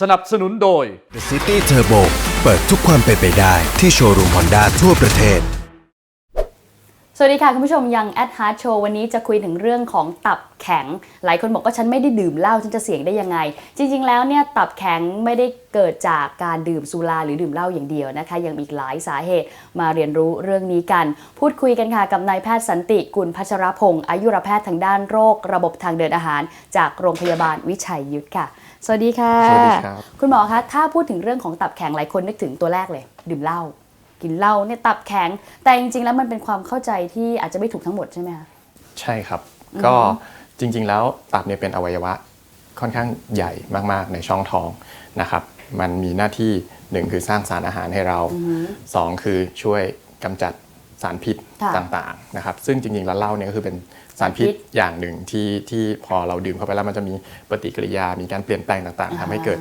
สนับสนุนโดย The City Turbo เปิดทุกความเป็นไปได้ที่โชว์รูมฮอนด้าทั่วประเทศ สวัสดีค่ะ คุณผู้ชมยัง at heart show วันนี้จะคุยถึงเรื่องของตับแข็ง หลายคนบอกว่าฉันไม่ได้ดื่มเหล้าฉันจะเสี่ยงได้ยังไง จริง ๆ แล้วเนี่ยตับแข็งไม่ได้เกิดจากการดื่มสุราหรือดื่มเหล้าอย่างเดียวนะคะ ยังมีอีกหลายสาเหตุมาเรียนรู้เรื่องนี้กัน พูดคุยกันค่ะกับนายแพทย์สันติกุลพัชรพงศ์อายุรแพทย์ทางด้านโรค ระบบทางเดินอาหาร จากโรงพยาบาลวิชัยยุทธค่ะ สวัสดีค่ะสวัสดีครับคุณหมอคะถ้าพูดถึงเรื่องของตับแข็งหลายคนนึกถึงตัวแรกเลย ดื่มเหล้า กินเหล้าเนี่ยตับแข็ง แต่จริง ๆ แล้วมันเป็นความเข้าใจที่อาจจะไม่ถูกทั้งหมดใช่ไหมคะ ใช่ครับ ก็จริง ๆ แล้วตับเนี่ยเป็นอวัยวะค่อนข้างใหญ่มากๆในช่องท้องนะครับ มันมีหน้าที่หนึ่งคือสร้างสารอาหารให้เราสองคือช่วยกำจัดสารพิษค่ะต่างๆนะครับซึ่งจริงๆแล้วเหล้าเนี่ยก็คือเป็นสารพิษสารพิษอย่างหนึ่งที่ที่พอเราดื่มเข้าไปแล้วมันจะมีปฏิกิริยา มีการเปลี่ยนแปลงต่างๆทำให้เกิด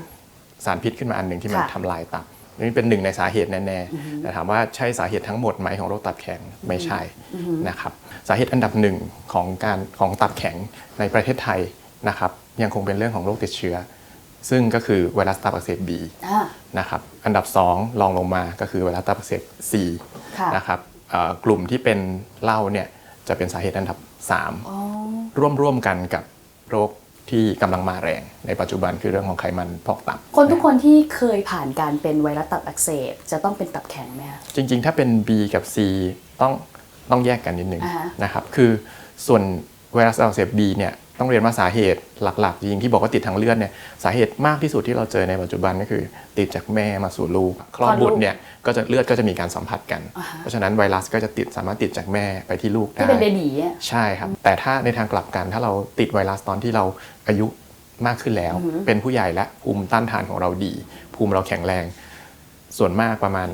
สารพิษขึ้นมาอันหนึ่งที่มันค่ะทำลายตับ นี่เป็นหนึ่งในสาเหตุแน่ๆแต่ถามว่าใช่สาเหตุทั้งหมดไหมของโรคตับแข็งไม่ใช่นะครับสาเหตุอันดับหนึ่งของการของตับแข็งในประเทศไทยนะครับยังคงเป็นเรื่องของโรคติดเชื้อ ซึ่งก็คือไวรัสตับอักเสบบีอ่านะครับอันดับ 2 รองลงมาก็คือไวรัสตับอักเสบ C ค่ะนะครับเอ่อกลุ่มที่เป็นเหล้าเนี่ยจะเป็นสาเหตุอันดับอ๋อ3ร่วมร่วมกันกับโรค ที่กำลังมาแรงในปัจจุบันคือเรื่องของไขมันพอกตับ คนทุกคนที่เคยผ่านการเป็นไวรัสตับอักเสบจะต้องเป็นตับแข็งไหมคะจริง ๆ ถ้าเป็น B กับ C ต้องต้องแยกกันนิดนึงอ่าฮะนะครับคือส่วนไวรัสตับอักเสบ B เนี่ย ต้องเรียนว่าสาเหตุหลักๆจริงๆที่บอกว่าติดทางเลือดเนี่ยสาเหตุมากที่สุดที่เราเจอในปัจจุบันก็คือ ติดจากแม่มาสู่ลูกคลอดบุตรเนี่ยก็จะเลือดก็จะมีการสัมผัสกัน เพราะฉะนั้นไวรัสก็จะติดสามารถติดจากแม่ไปที่ลูกได้ที่เป็นเบบีอะใช่ครับ แต่ถ้าในทางกลับกันถ้าเราติดไวรัสตอนที่เราอายุมากขึ้นแล้ว เป็นผู้ใหญ่และภูมิต้านทานของเราดี ภูมิเราแข็งแรง ส่วนมากประมาณ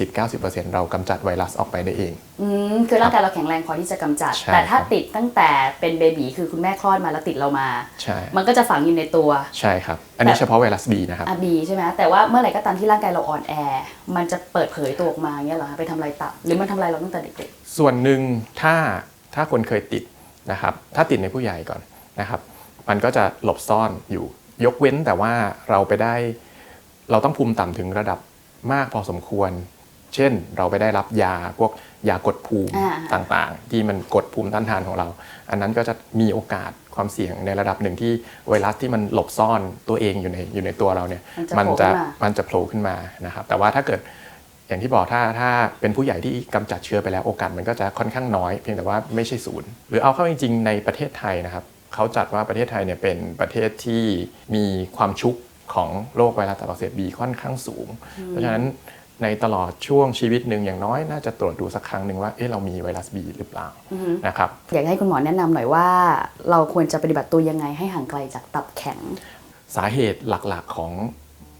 80-90%เรากำจัดไวรัสออกไปได้เอง อืมคือร่างกายเราแข็งแรงพอที่จะกำจัด ใช่แต่ถ้าครับ ติดตั้งแต่เป็นเบบีคือคุณแม่คลอดมาแล้วติดเรามา ใช่ มันก็จะฝังอยู่ในตัว ใช่ครับ อันนี้แต่เฉพาะไวรัส B นะครับ อาบีใช่ไหมแต่ว่าเมื่อไหร่ก็ตามที่ร่างกายเราอ่อนแอ มันจะเปิดเผยตัวออกมาอย่างเงี้ยเหรอคะไปทำลายตับหรือมันทำลายเราตั้งแต่เด็กส่วนหนึ่งถ้าถ้าคนเคยติดนะครับ ถ้าติดในผู้ใหญ่ก่อนนะครับ มันก็จะหลบซ่อนอยู่ ยกเว้นแต่ว่าเราไปได้ เราต้องภูมิต่ำถึงระดับ มากพอสมควร เช่นเราไปได้รับยาพวกยากดภูมิอ่าต่างๆ ที่มันกดภูมิต้านทานของเรา อันนั้นก็จะมีโอกาสความเสี่ยงในระดับหนึ่งที่ไวรัสที่มันหลบซ่อนตัวเองอยู่ในอยู่ในตัวเราเนี่ยมันจะมันโผล่ขึ้นมาจะมันจะโผล่ขึ้นมานะครับแต่ว่าถ้าเกิดอย่างที่บอกถ้าถ้าเป็นผู้ใหญ่ที่กำจัดเชื้อไปแล้วโอกาสมันก็จะค่อนข้างน้อย เพียงแต่ว่าไม่ใช่ศูนย์หรือเอาเข้าจริงๆในประเทศไทยนะครับเขาจัดว่าประเทศไทยเนี่ยเป็นประเทศที่มีความชุก ของโรคไวรัสตับอักเสบบีค่อนข้างสูง เพราะฉะนั้นในตลอดช่วงชีวิตหนึ่งอย่างน้อยน่าจะตรวจดูสักครั้งหนึ่งว่าเอ๊ะเรามีไวรัสบีหรือเปล่านะครับๆอยากให้คุณหมอแนะนำหน่อยว่า เราควรจะปฏิบัติตัวยังไงให้ห่างไกลจากตับแข็ง สาเหตุหลักๆของ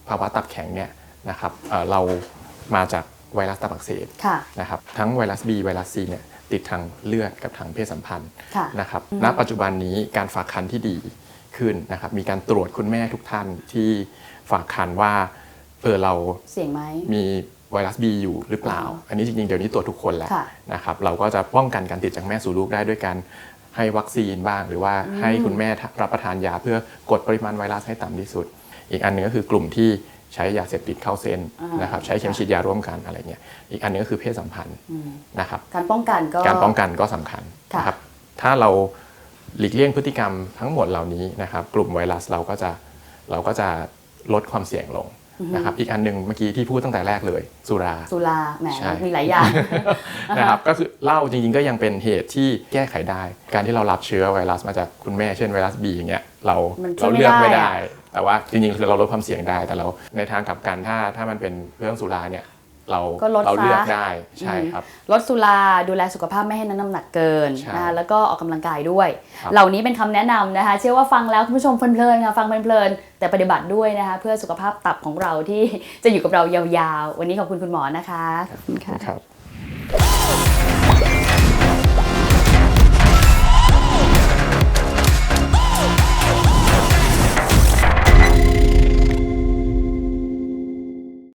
ภาวะตับแข็งเนี่ยนะครับเอ่อเรามาจากไวรัสตับอักเสบค่ะนะครับทั้งไวรัส B ไวรัส C เนี่ยติดทางเลือดกับทางเพศสัมพันธ์ค่ะนะครับณปัจจุบันนี้การฝากคันที่ดี ขึ้นนะครับ มีการตรวจคุณแม่ทุกท่านที่ฝากคันว่าเออเราเสี่ยงไหมมีไวรัส B อยู่หรือเปล่า อันนี้จริงๆ เดี๋ยวนี้ตรวจทุกคนแล้วค่ะนะครับ เราก็จะป้องกันการติดจากแม่สู่ลูกได้ด้วยการให้วัคซีนบ้าง หรือว่าให้คุณแม่รับประทานยาเพื่อกดปริมาณไวรัสให้ต่ำที่สุด อีกอันหนึงก็คือกลุ่มที่ใช้ยาเสพติดเข้าเส้นอ่านนะครับใช้เข็มฉีดยาร่วมกันอะไรเงี้ยอีกอันหนึงก็คือเพศสัมพันธ์นะครับการป้องกันก็การป้องกันก็สำคัญค่ะนะครับถ้าเรา หลีกเลี่ยงพฤติกรรมทั้งหมดเหล่านี้นะครับกลุ่มไวรัสเราก็จะเราก็จะลดความเสี่ยงลงนะครับอีกอันหนึ่งเมื่อกี้ที่พูดตั้งแต่แรกเลย สุราสุราแหมใช่มีหลายอย่างนะครับก็คือเหล้าจริงๆก็ยังเป็นเหตุที่แก้ไขได้ การที่เรารับเชื้อไวรัสมาจากคุณแม่เช่นไวรัสบีอย่างเงี้ยเรามันช่วยเราเลือกไม่ไม่ได้ได้ แต่ว่าจริงๆคือเราลดความเสี่ยงได้แต่เราในทางกลับกันถ้าถ้ามันเป็นเรื่องสุราเนี่ย เราก็ลดเราเลือกซะได้ใช่ครับลดสุราดูแลสุขภาพไม่ให้น้ำหนักเกินใช่นะคะแล้วก็ออกกำลังกายด้วยครับเหล่านี้เป็นคำแนะนำนะคะ เชื่อว่าฟังแล้วคุณผู้ชมเพลินๆค่ะฟังเพลินๆแต่ปฏิบัติด้วยนะคะ เพื่อสุขภาพตับของเราที่จะอยู่กับเรายาวๆ วันนี้ขอบคุณคุณหมอนะคะขอบคุณค่ะครับ